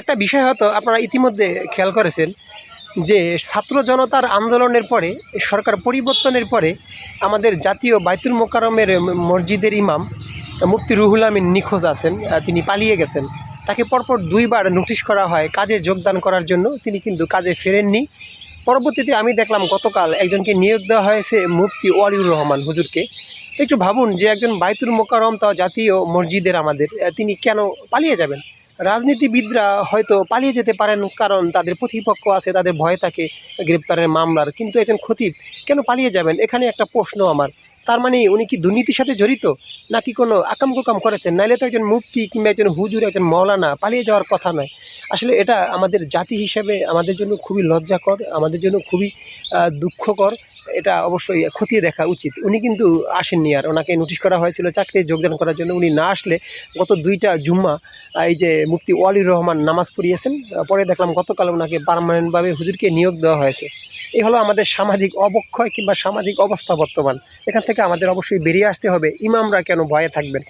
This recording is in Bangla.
একটা বিষয় হয়তো আপনারা ইতিমধ্যে খেয়াল করেছেন যে ছাত্র জনতার আন্দোলনের পরে, সরকার পরিবর্তনের পরে আমাদের জাতীয় বাইতুল মোকারমের মসজিদের ইমাম মুফতি রুহুল আমিন নিখোঁজ আছেন তিনি পালিয়ে গেছেন। তাকে পরপর দুইবার নোটিশ করা হয় কাজে যোগদান করার জন্য। তিনি কিন্তু কাজে ফেরেননি। পরবর্তীতে আমি দেখলাম গতকাল একজনকে নিয়োগ দেওয়া হয়েছে মুফতি ওয়ালিউর রহমান হুজুরকে। একটু ভাবুন যে একজন বাইতুল মোকারম তা জাতীয় মসজিদের আমাদের তিনি কেন পালিয়ে যাবেন? রাজনীতিবিদরা হয়তো পালিয়ে যেতে পারেন কারণ তাদের প্রতিপক্ষ আছে, তাদের ভয় থাকে গ্রেপ্তারের মামলার। কিন্তু একজন খতিব কেন পালিয়ে যাবেন? এখানে একটা প্রশ্ন আমার। তার মানে উনি কি দুর্নীতির সাথে জড়িত? নাকি কোনো আকাম কুকাম করেছেন? নাইলে তো একজন মুফতি কিংবা একজন হুজুর, একজন মৌলানা পালিয়ে যাওয়ার কথা নয়। আসলে এটা আমাদের জাতি হিসেবে আমাদের জন্য খুবই লজ্জাকর, আমাদের জন্য খুবই দুঃখকর। এটা অবশ্যই খতিয়ে দেখা উচিত। উনি কিন্তু আসেননি আর। ওনাকে নোটিশ করা হয়েছিল চাকরি যোগদান করার জন্য। উনি না আসলে গত দুইটা জুম্মা, এই যে মুফতি ওয়ালির রহমান নামাজ পড়িয়েছেন, পরে দেখলাম গতকাল ওনাকে পারমানেন্টভাবে হুজুরকে নিয়োগ দেওয়া হয়েছে। এই হলো আমাদের সামাজিক অবক্ষয় কিংবা সামাজিক অবস্থা বর্তমান। এখান থেকে আমাদের অবশ্যই বেরিয়ে আসতে হবে। ইমামরা কেন ভয়ে থাকবেন?